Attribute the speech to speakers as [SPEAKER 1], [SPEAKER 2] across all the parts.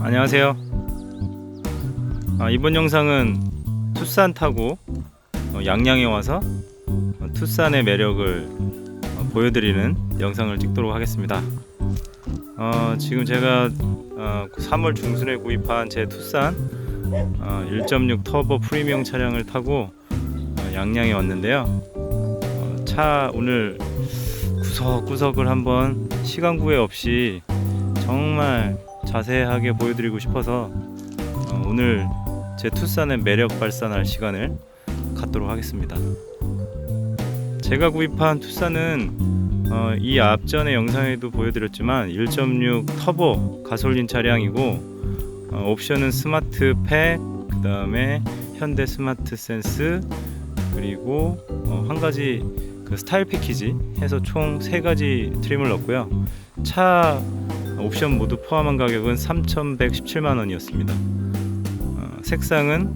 [SPEAKER 1] 안녕하세요. 아, 이번 영상은 투싼 타고 어, 양양에 와서 어, 투싼의 매력을 어, 보여드리는 영상을 찍도록 하겠습니다. 어, 지금 제가 어, 3월 중순에 구입한 제 투싼 어, 1.6 터보 프리미엄 차량을 타고 어, 양양에 왔는데요. 어, 차 오늘 구석구석을 한번 시간 구애 없이 정말 자세하게 보여드리고 싶어서 어, 오늘 제 투싼의 매력 발산할 시간을 갖도록 하겠습니다. 제가 구입한 투싼은 어, 이 앞전의 영상에도 보여드렸지만 1.6 터보 가솔린 차량이고 어, 옵션은 스마트 팩, 그 다음에 현대 스마트 센스 그리고 어, 한 가지 그 스타일 패키지 해서 총 세 가지 트림을 넣었고요. 차 옵션 모두 포함한 가격은 3,117만 원이었습니다. 어, 색상은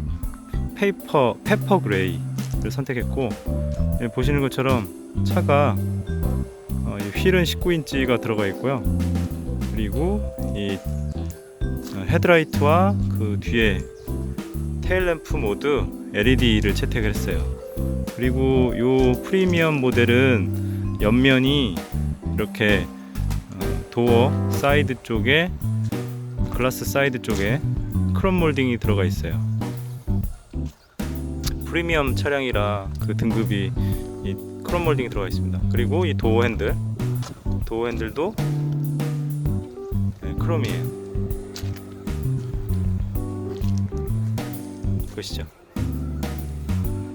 [SPEAKER 1] 페이퍼 페퍼 그레이를 선택했고 여기 보시는 것처럼 차가 어, 이 휠은 19인치가 들어가 있고요. 그리고 이 어, 헤드라이트와 그 뒤에 테일램프 모두 LED를 채택을 했어요. 그리고 요 프리미엄 모델은 옆면이 이렇게 어, 도어 사이드 쪽에 글라스 사이드 쪽에 크롬 몰딩이 들어가 있어요. 프리미엄 차량이라 그 등급이 이 크롬 몰딩이 들어가 있습니다. 그리고 이 도어 핸들, 도어 핸들도 네, 크롬이에요. 보시죠.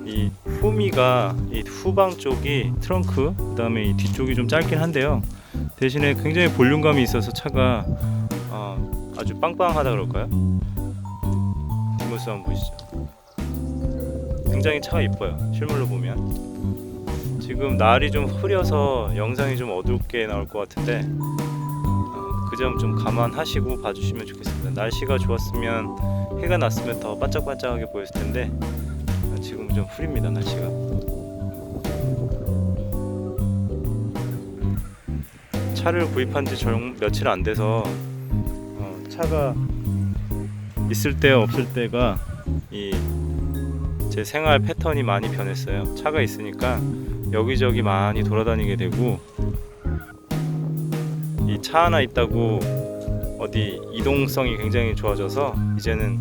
[SPEAKER 1] 이 후미가 이 후방 쪽이 트렁크, 그다음에 이 뒤쪽이 좀 짧긴 한데요. 대신에 굉장히 볼륨감이 있어서 차가 어, 아주 빵빵하다 그럴까요? 뒷모습 한번 보시죠. 굉장히 차가 이뻐요. 실물로 보면 지금 날이 좀 흐려서 영상이 좀 어둡게 나올 것 같은데 어, 그점 좀 감안하시고 봐주시면 좋겠습니다. 날씨가 좋았으면 해가 났으면 더 반짝반짝하게 보였을 텐데 어, 지금은 좀 흐립니다 날씨가. 차를 구입한 지 정, 며칠 안 돼서 어, 차가 있을 때 없을 때가 이 제 생활 패턴이 많이 변했어요. 차가 있으니까 여기저기 많이 돌아다니게 되고 이 차 하나 있다고 어디 이동성이 굉장히 좋아져서 이제는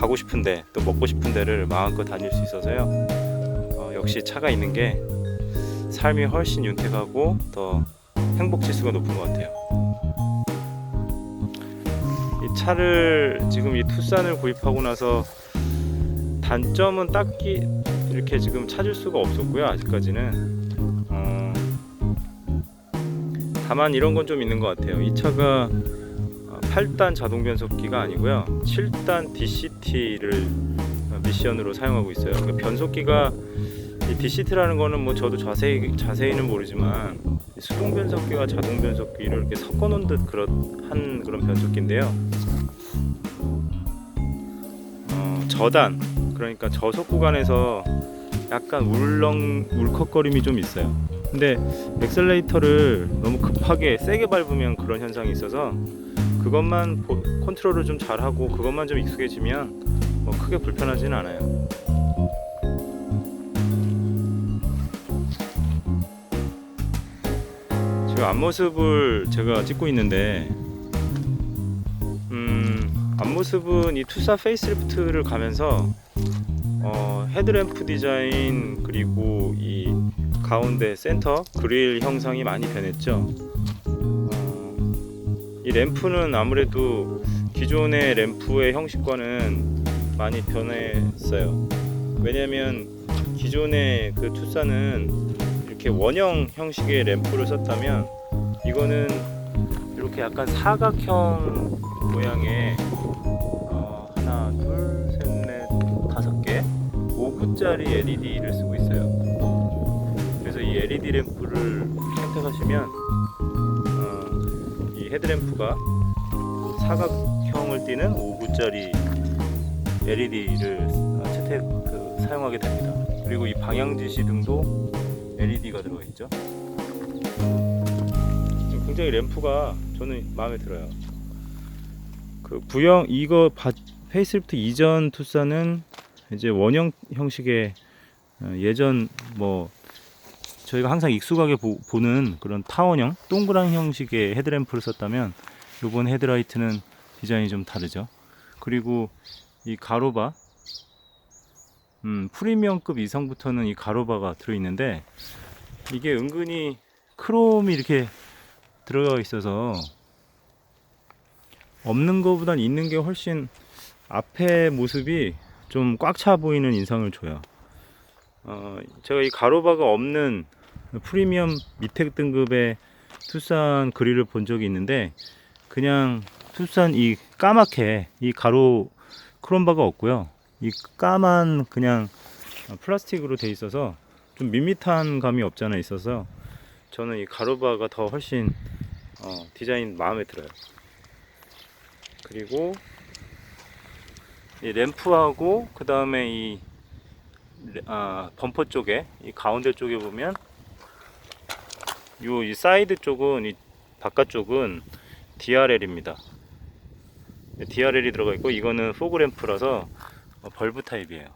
[SPEAKER 1] 가고 싶은데 또 먹고 싶은 데를 마음껏 다닐 수 있어서요. 어, 역시 차가 있는 게 삶이 훨씬 윤택하고 더 행복 지수가 높은 것 같아요. 이 차를 지금 이 투싼을 구입하고 나서 단점은 딱히 이렇게 지금 찾을 수가 없었고요. 아직까지는. 어, 다만 이런 건 좀 있는 것 같아요. 이 차가 8단 자동 변속기가 아니고요. 7단 DCT를 미션으로 사용하고 있어요. 그러니까 변속기가 이 DCT라는 거는 뭐 저도 자세히 자세히는 모르지만 수동 변속기와 자동 변속기를 이렇게 섞어 놓은 듯 그런 한 그런 변속기인데요. 어, 저단 그러니까 저속 구간에서 약간 울렁 울컥거림이 좀 있어요. 근데 엑셀레이터를 너무 급하게 세게 밟으면 그런 현상이 있어서 그것만 보- 컨트롤을 좀 잘하고 그것만 좀 익숙해지면 뭐 크게 불편하지는 않아요. 지금 앞모습을 제가 찍고 있는데 음, 앞모습은 이 투사 페이스리프트를 가면서 어, 헤드램프 디자인 그리고 이 가운데 센터 그릴 형상이 많이 변했죠. 어, 이 램프는 아무래도 기존의 램프의 형식과는 많이 변했어요. 왜냐하면 기존의 그 투사는 이렇게 원형 형식의 램프를 썼다면 이거는 이렇게 약간 사각형 모양의 어, 하나, 둘, 셋, 넷, 다섯 개 5구짜리 LED를 쓰고 있어요. 그래서 이 LED 램프를 선택하시면 어, 이 헤드램프가 사각형을 띠는 5구짜리 LED를 채택 그, 사용하게 됩니다. 그리고 이 방향 지시 등도 LED가 들어가 있죠. 굉장히 램프가 저는 마음에 들어요. 그 부형 이거 바, 페이스리프트 이전 투싼은 이제 원형 형식의 어, 예전 뭐 저희가 항상 익숙하게 보, 는 그런 타원형 동그란 형식의 헤드램프를 썼다면 이번 헤드라이트는 디자인이 좀 다르죠. 그리고 이 가로바 음, 프리미엄급 이상부터는 이 가로바가 들어있는데 이게 은근히 크롬이 이렇게 들어가 있어서 없는 것보단 있는 게 훨씬 앞에 모습이 좀 꽉 차 보이는 인상을 줘요. 어, 제가 이 가로바가 없는 프리미엄 밑에 등급의 투싼 그릴을 본 적이 있는데 그냥 투싼 이 까맣게 이 가로 크롬바가 없고요. 이 까만 그냥 플라스틱으로 돼 있어서 좀 밋밋한 감이 없잖아 있어서 저는 이 가로바가 더 훨씬 어, 디자인 마음에 들어요. 그리고 이 램프하고 그 다음에 이 레- 아, 범퍼 쪽에 이 가운데 쪽에 보면 요 이 사이드 쪽은 이 바깥쪽은 DRL입니다. DRL이 들어가 있고 이거는 포그 램프라서 어, 벌브 타입이에요.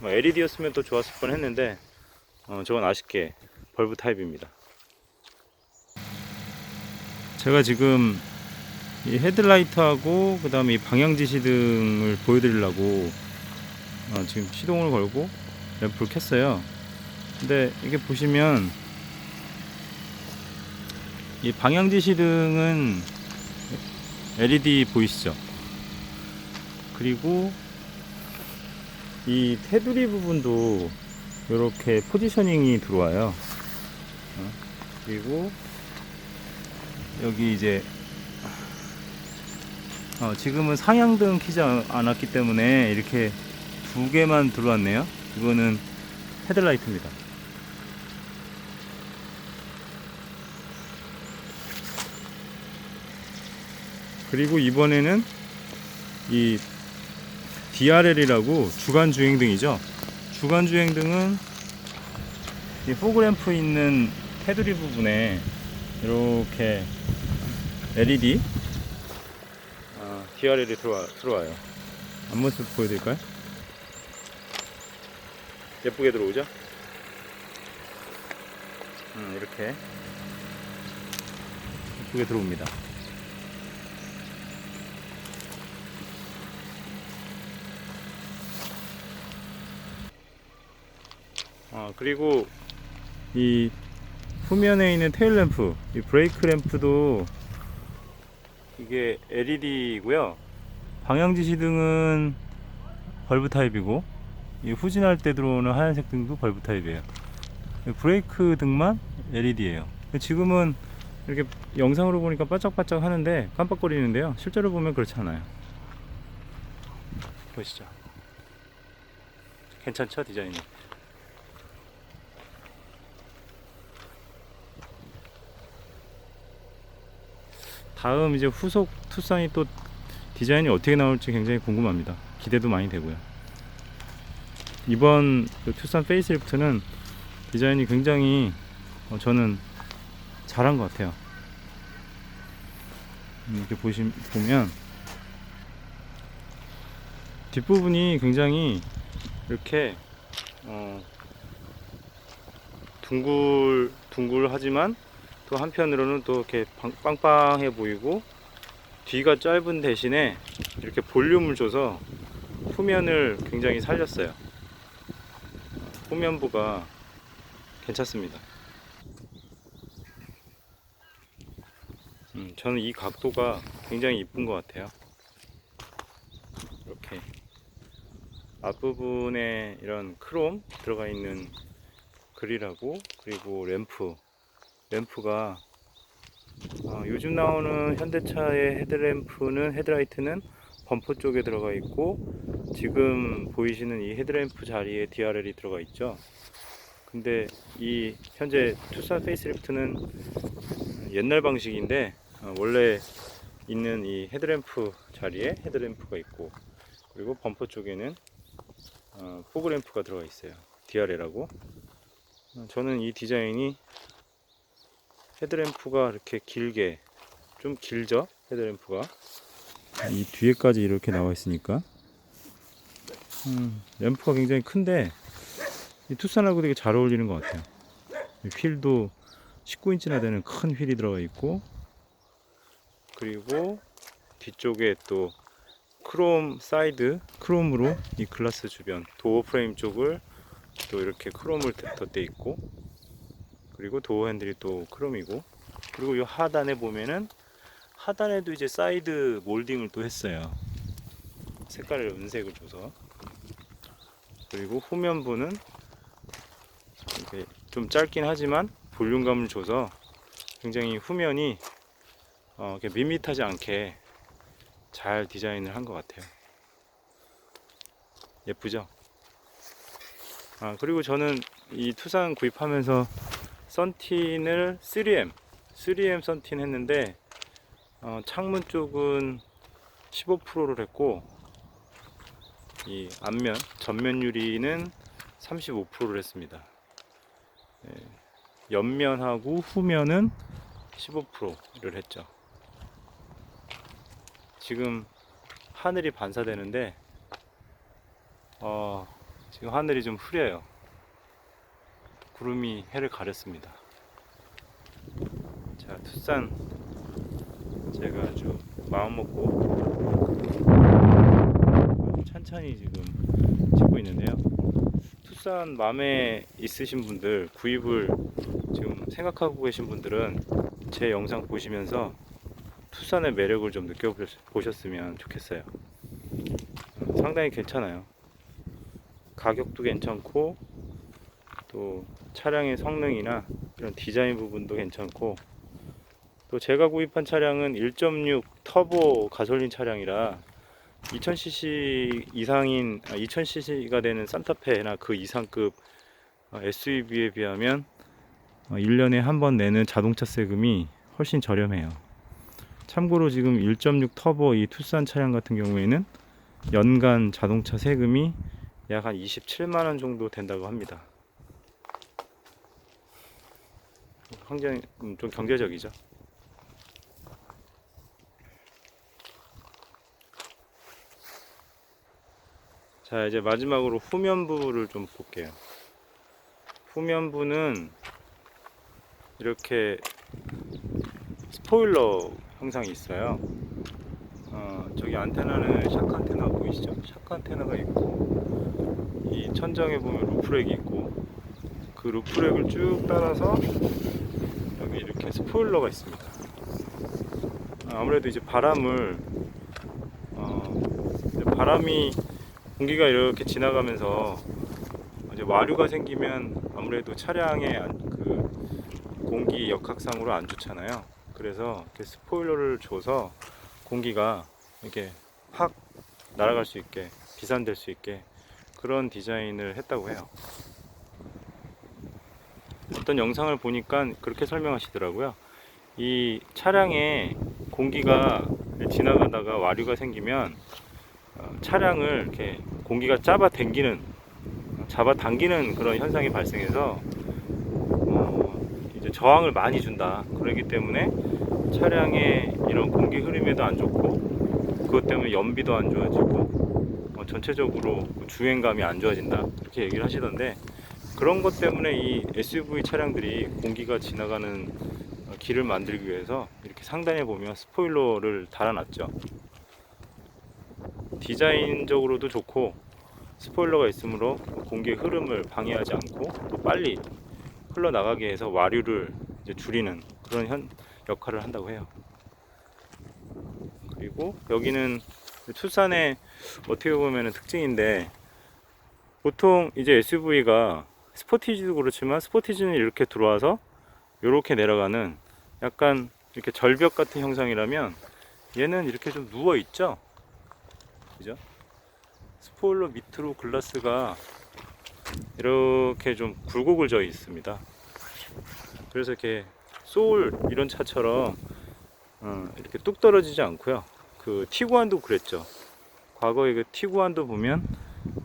[SPEAKER 1] 뭐 LED였으면 또 좋았을 뻔 했는데 어, 저건 아쉽게 벌브 타입입니다. 제가 지금 이 헤드라이트하고 그 다음에 이 방향 지시등을 보여드리려고 어, 지금 시동을 걸고 램프를 켰어요. 근데 이게 보시면 이 방향 지시등은 LED 보이시죠? 그리고 이 테두리 부분도 이렇게 포지셔닝이 들어와요. 어, 그리고 여기 이제 어, 지금은 상향등 키지 않- 않았기 때문에 이렇게 두 개만 들어왔네요. 이거는 헤드라이트입니다. 그리고 이번에는 이 DRL이라고 주간 주행 등이죠. 주간 주행 등은 이 포그램프 있는 테두리 부분에 이렇게 LED 아, DRL이 들어와, 들어와요. 앞모습 보여드릴까요? 예쁘게 들어오죠? 음, 이렇게 예쁘게 들어옵니다. 아, 그리고 이 후면에 있는 테일 램프, 이 브레이크 램프도 이게 LED고요. 방향 지시등은 벌브 타입이고 이 후진할 때 들어오는 하얀색 등도 벌브 타입이에요. 브레이크 등만 LED예요. 지금은 이렇게 영상으로 보니까 반짝반짝 하는데 깜빡거리는데요. 실제로 보면 그렇지 않아요. 보시죠. 괜찮죠 디자인이? 다음 이제 후속 투싼이 또 디자인이 어떻게 나올지 굉장히 궁금합니다. 기대도 많이 되고요. 이번 그 투싼 페이스리프트는 디자인이 굉장히 어, 저는 잘한 것 같아요. 음, 이렇게 보시, 보면 뒷부분이 굉장히 이렇게 어, 둥글 둥글하지만 또 한편으로는 또 이렇게 방- 빵빵해 보이고 뒤가 짧은 대신에 이렇게 볼륨을 줘서 후면을 굉장히 살렸어요. 후면부가 괜찮습니다. 음, 저는 이 각도가 굉장히 이쁜 것 같아요. 이렇게 앞부분에 이런 크롬 들어가 있는 그릴하고 그리고 램프 램프가 어, 요즘 나오는 현대차의 헤드램프는 헤드라이트는 범퍼 쪽에 들어가 있고 지금 보이시는 이 헤드램프 자리에 DRL이 들어가 있죠. 근데 이 현재 투싼 페이스리프트는 옛날 방식인데 어, 원래 있는 이 헤드램프 자리에 헤드램프가 있고 그리고 범퍼 쪽에는 어, 포그램프가 들어가 있어요. DRL하고 어, 저는 이 디자인이 헤드램프가 이렇게 길게 좀 길죠? 헤드램프가. 이 뒤에까지 이렇게 나와 있으니까. 음, 램프가 굉장히 큰데 이 투싼하고 되게 잘 어울리는 것 같아요. 이 휠도 19인치나 되는 큰 휠이 들어가 있고 그리고 뒤쪽에 또 크롬 사이드 크롬으로 이 글라스 주변 도어 프레임 쪽을 또 이렇게 크롬을 덧대 있고 그리고 도어 핸들이 또 크롬이고 그리고 이 하단에 보면은 하단에도 이제 사이드 몰딩을 또 했어요 색깔을 은색을 줘서 그리고 후면부는 이렇게 좀 짧긴 하지만 볼륨감을 줘서 굉장히 후면이 어, 이렇게 밋밋하지 않게 잘 디자인을 한 것 같아요. 예쁘죠? 아, 그리고 저는 이 투싼 구입하면서 썬틴을 3M, 3M 썬틴 했는데, 어, 창문 쪽은 15%를 했고, 이 앞면, 전면 유리는 35%를 했습니다. 예, 옆면하고 후면은 15%를 했죠. 지금 하늘이 반사되는데 어, 지금 하늘이 좀 흐려요. 구름이 해를 가렸습니다. 자, 투싼 제가 아주 마음 먹고 천천히 지금 찍고 있는데요. 투싼 마음에 있으신 분들 구입을 지금 생각하고 계신 분들은 제 영상 보시면서 투싼의 매력을 좀 느껴보셨으면 좋겠어요. 어, 상당히 괜찮아요. 가격도 괜찮고 또 차량의 성능이나 이런 디자인 부분도 괜찮고 또 제가 구입한 차량은 1.6 터보 가솔린 차량이라 2000cc 이상인 아, 2000cc가 되는 산타페나 그 이상급 SUV에 비하면 1년에 한 번 내는 자동차 세금이 훨씬 저렴해요. 참고로 지금 1.6 터보 이 투싼 차량 같은 경우에는 연간 자동차 세금이 약 한 27만 원 정도 된다고 합니다. 굉장히 음, 좀 경제적이죠. 자 이제 마지막으로 후면부를 좀 볼게요. 후면부는 이렇게 스포일러 형상이 있어요. 어, 저기 안테나는 샤크 안테나 보이시죠? 샤크 안테나가 있고 이 천장에 보면 루프렉이 있고 그 루프렉을 쭉 따라서 이렇게 스포일러가 있습니다. 아, 아무래도 이제 바람을 어, 이제 바람이 공기가 이렇게 지나가면서 이제 와류가 생기면 아무래도 차량의 안- 그 공기 역학상으로 안 좋잖아요. 그래서 이렇게 스포일러를 줘서 공기가 이렇게 확 날아갈 수 있게 비산될 수 있게 그런 디자인을 했다고 해요. 어떤 영상을 보니까 그렇게 설명하시더라고요. 이 차량에 공기가 지나가다가 와류가 생기면 어, 차량을 이렇게 공기가 잡아 당기는 잡아 당기는 그런 현상이 발생해서 어, 이제 저항을 많이 준다. 그렇기 때문에 차량의 이런 공기 흐름에도 안 좋고 그것 때문에 연비도 안 좋아지고 어, 전체적으로 주행감이 안 좋아진다. 그렇게 얘기를 하시던데 그런 것 때문에 이 SUV 차량들이 공기가 지나가는 어, 길을 만들기 위해서 이렇게 상단에 보면 스포일러를 달아놨죠. 디자인적으로도 좋고 스포일러가 있으므로 공기의 흐름을 방해하지 않고 또 빨리 흘러나가게 해서 와류를 줄이는 그런 현, 역할을 한다고 해요. 그리고 여기는 투싼의 어떻게 보면 특징인데 보통 이제 SUV가 스포티지도 그렇지만 스포티지는 이렇게 들어와서 이렇게 내려가는 약간 이렇게 절벽 같은 형상이라면 얘는 이렇게 좀 누워 있죠. 그죠? 스포일러 밑으로 글라스가 이렇게 좀 굴곡을 있습니다. 그래서 이렇게 소울 이런 차처럼 어, 이렇게 뚝 떨어지지 않고요. 그 티구안도 그랬죠. 과거에 그 티구안도 보면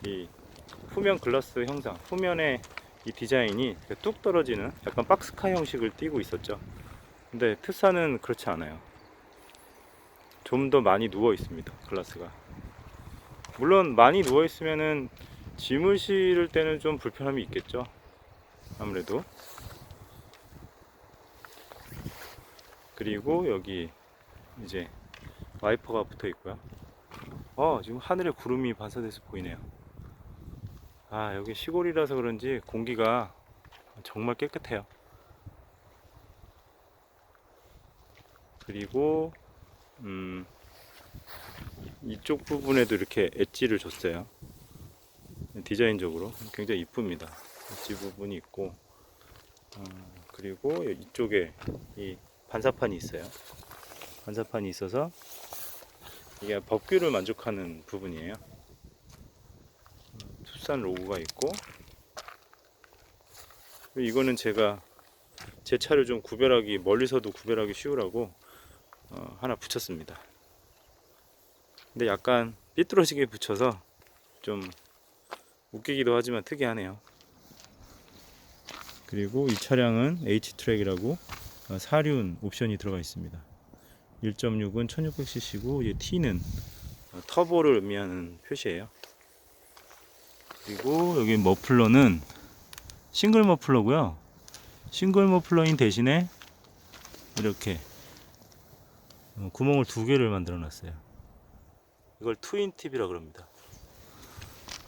[SPEAKER 1] 이 후면 글라스 형상, 후면에 이 디자인이 뚝 떨어지는 약간 박스카 형식을 띠고 있었죠. 근데 투싼은 그렇지 않아요. 좀 더 많이 누워 있습니다. 글라스가. 물론 많이 누워 있으면은 짐을 실을 때는 좀 불편함이 있겠죠. 아무래도. 그리고 여기 이제 와이퍼가 붙어 있고요. 어, 지금 하늘에 구름이 반사돼서 보이네요. 아, 여기 시골이라서 그런지 공기가 정말 깨끗해요. 그리고 음, 이쪽 부분에도 이렇게 엣지를 줬어요. 디자인적으로 굉장히 이쁩니다. 엣지 부분이 있고 어, 그리고 이쪽에 이 반사판이 있어요. 반사판이 있어서 이게 법규를 만족하는 부분이에요. 음, 투싼 로고가 있고 이거는 제가 제 차를 좀 구별하기 멀리서도 구별하기 쉬우라고 어, 하나 붙였습니다. 근데 약간 삐뚤어지게 붙여서 좀 웃기기도 하지만 특이하네요. 그리고 이 차량은 H-트랙이라고 어, 사륜 옵션이 들어가 있습니다. 1.6은 1600cc고 이 T는 어, 터보를 의미하는 표시예요. 그리고 여기 머플러는 싱글 머플러고요. 싱글 머플러인 대신에 이렇게 어, 구멍을 두 개를 만들어 놨어요. 이걸 트윈 팁이라 그럽니다.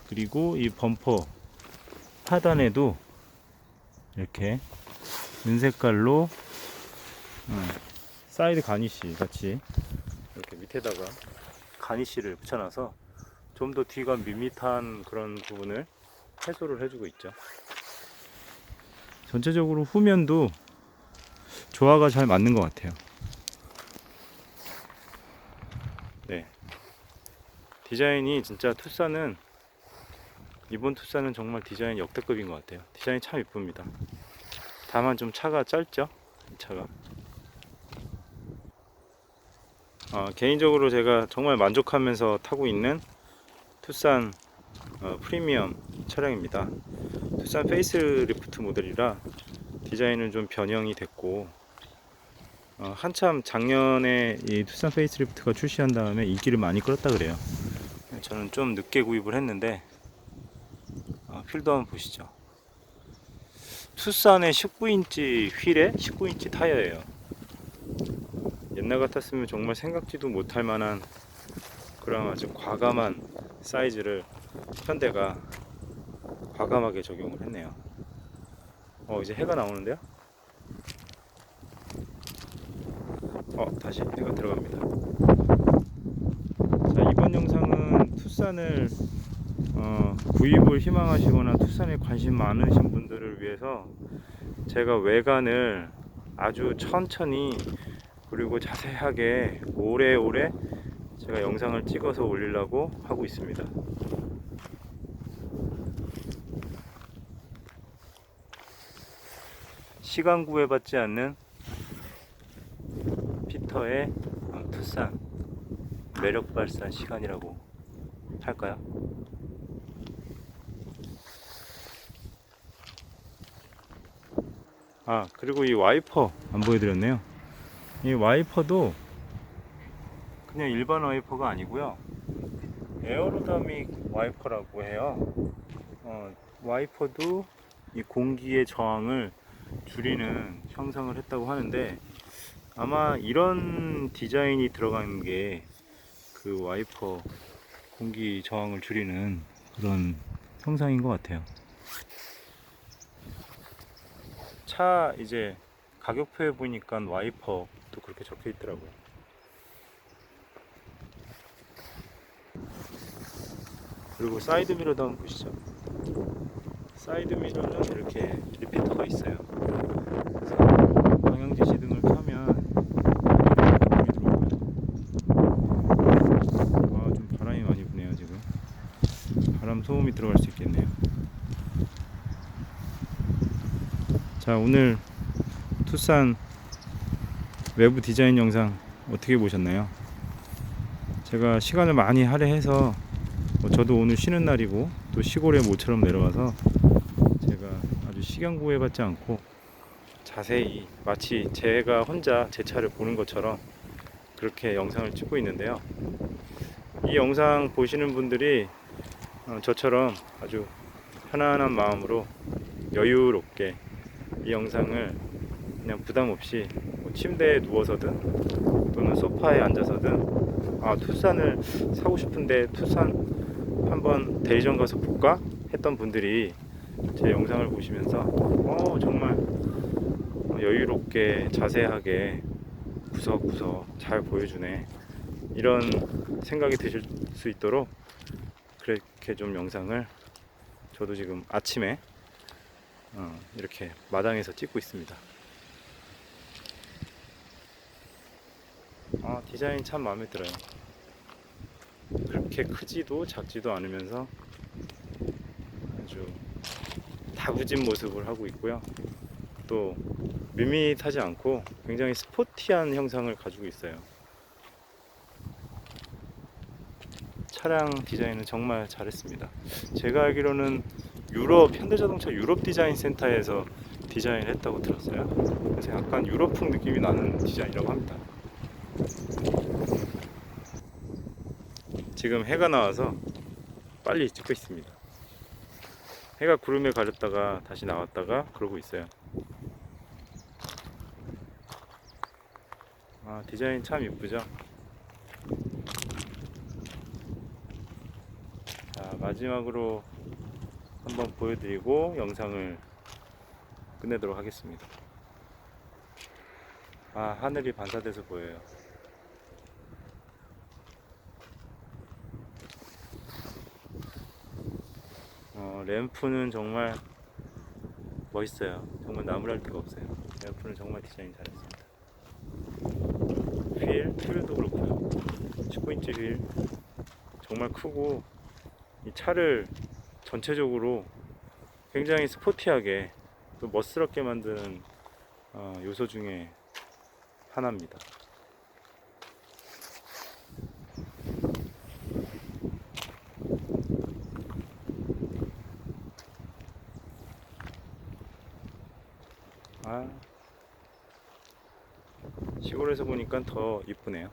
[SPEAKER 1] 그리고 이 범퍼 하단에도 이렇게 은색깔로 음, 사이드 가니쉬 같이 이렇게 밑에다가 가니쉬를 붙여놔서 좀 더 뒤가 밋밋한 그런 부분을 해소를 해주고 있죠. 전체적으로 후면도 조화가 잘 맞는 것 같아요. 네. 디자인이 진짜 투싼은 이번 투싼은 정말 디자인 역대급인 것 같아요. 디자인이 참 이쁩니다. 다만 좀 차가 짧죠? 이 차가. 어, 개인적으로 제가 정말 만족하면서 타고 있는 투싼 어, 프리미엄 차량입니다. 투싼 페이스리프트 모델이라 디자인은 좀 변형이 됐고 어, 한참 작년에 이 투싼 페이스리프트가 출시한 다음에 인기를 많이 끌었다 그래요. 저는 좀 늦게 구입을 했는데 어, 필도 한번 보시죠. 투싼의 19인치 휠에 19인치 타이어예요. 옛날 같았으면 정말 생각지도 못할 만한 그런 아주 과감한 사이즈를 현대가 과감하게 적용을 했네요. 어 이제 해가 나오는데요? 어 다시 해가 들어갑니다. 자 이번 영상은 투싼을 어, 구입을 희망하시거나 투싼에 관심 많으신 분들을 위해서 제가 외관을 아주 천천히 그리고 자세하게 오래오래 제가 영상을 찍어서 올리려고 하고 있습니다. 시간 구애받지 않는 피터의 어, 투싼 매력 발산 시간이라고 할까요? 아 그리고 이 와이퍼 안 보여드렸네요 이 와이퍼도 그냥 일반 와이퍼가 아니고요. 에어로다믹 와이퍼라고 해요. 어, 와이퍼도 이 공기의 저항을 줄이는 형성을 했다고 하는데 아마 이런 디자인이 들어간 게 그 와이퍼 공기 저항을 줄이는 그런 형상인 것 같아요. 차 이제 가격표에 보니까 와이퍼도 그렇게 적혀 있더라고요. 그리고 사이드 미러도 한번 보시죠. 사이드 미러는 이렇게 리피터가 있어요. 그래서 방향 지시 등을 켜면 불이 들어오고요. 아, 좀 바람이 많이 부네요 지금. 바람 소음이 들어갈 수 있겠네요. 자 오늘 투싼 외부 디자인 영상 어떻게 보셨나요? 제가 시간을 많이 할애해서 뭐 저도 오늘 쉬는 날이고 또 시골에 모처럼 내려와서 제가 아주 시간 구애받지 않고 자세히 마치 제가 혼자 제 차를 보는 것처럼 그렇게 영상을 찍고 있는데요. 이 영상 보시는 분들이 어, 저처럼 아주 편안한 마음으로 여유롭게 이 영상을 그냥 부담 없이 뭐 침대에 누워서든 또는 소파에 앉아서든 아 투싼을 사고 싶은데 투싼 한번 대리점 가서 볼까 했던 분들이 제 영상을 보시면서 어 정말 여유롭게 자세하게 구석구석 잘 보여주네 이런 생각이 드실 수 있도록 그렇게 좀 영상을 저도 지금 아침에 어, 이렇게 마당에서 찍고 있습니다. 아 디자인 참 마음에 들어요. 그렇게 크지도 작지도 않으면서 아주 다부진 모습을 하고 있고요. 또 밋밋하지 않고 굉장히 스포티한 형상을 가지고 있어요. 차량 디자인은 정말 잘했습니다. 제가 알기로는 유럽 현대자동차 유럽 디자인 센터에서 디자인을 했다고 들었어요. 그래서 약간 유럽풍 느낌이 나는 디자인이라고 합니다. 지금 해가 나와서 빨리 찍고 있습니다. 해가 구름에 가렸다가 다시 나왔다가 그러고 있어요. 아 디자인 참 이쁘죠? 자 마지막으로 한번 보여드리고 영상을 끝내도록 하겠습니다. 아 하늘이 반사돼서 보여요. 램프는 정말 멋있어요. 정말 나무랄 데가 없어요. 램프는 정말 디자인 잘했습니다. 휠, 휠도 그렇고요. 19인치 휠 정말 크고 이 차를 전체적으로 굉장히 스포티하게 또 멋스럽게 만드는 어, 요소 중에 하나입니다. 아, 시골에서 보니까 더 이쁘네요.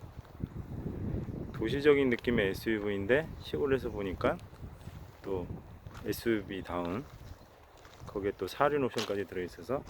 [SPEAKER 1] 도시적인 느낌의 SUV인데 시골에서 보니까 또 SUV 다운 거기에 또 사륜 옵션까지 들어있어서